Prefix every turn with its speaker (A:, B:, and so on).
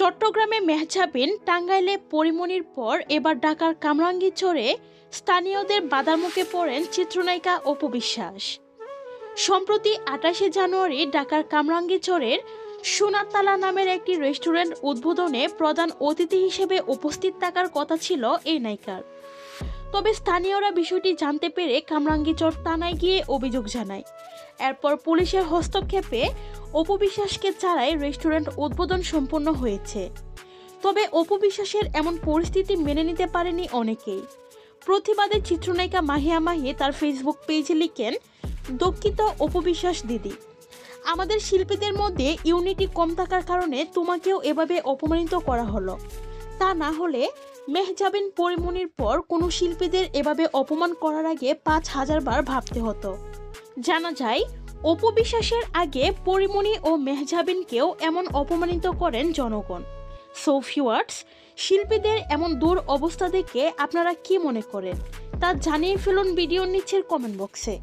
A: চট্টগ্রামে মেহজাবিন, টাঙ্গাইলে পরিমণির পর এবার ঢাকার কামরাঙ্গি চড়ে স্থানীয়দের বাধার মুখে পড়েন চিত্রনায়িকা অপু বিশ্বাস। সম্প্রতি আঠাশে জানুয়ারি ঢাকার কামরাঙ্গীচরের সোনারতালা নামের একটি রেস্টুরেন্ট উদ্বোধনে প্রধান অতিথি হিসেবে উপস্থিত থাকার কথা ছিল এই নায়িকার। তবে স্থানীয়রা বিষয়টি জানতে পেরে কামরাঙ্গীচর থানায় গিয়ে অভিযোগ জানায়। এরপর পুলিশের হস্তক্ষেপে অপু বিশ্বাসকে ছাড়াই রেস্টুরেন্ট উদ্বোধন সম্পন্ন হয়েছে। তবে অপু বিশ্বাসের এমন পরিস্থিতি মেনে নিতে পারেনি অনেকেই। প্রতিবাদে চিত্রনায়িকা মাহিয়া মাহি তার ফেসবুক পেজে লিখেন, দুঃখিত অপবিশ্বাস দিদি, আমাদের শিল্পীদের মধ্যে ইউনিটি কম থাকার কারণে তোমাকেও এভাবে অপমানিত করা হলো। তা না হলে মেহজাবিন পরিমণির পর কোনো শিল্পীদের এভাবে অপমান করার আগে পাঁচ হাজার বার ভাবতে হতো। জানা যায়, অপবিশ্বাসের আগে পরিমণি ও মেহজাবিনকেও এমন অপমানিত করেন জনগণ। সো ফিওয়ার্ডস শিল্পীদের এমন দূর অবস্থা দেখে আপনারা কি মনে করেন? তা জানিয়ে ফেলুন ভিডিওর নিচের কমেন্ট বক্সে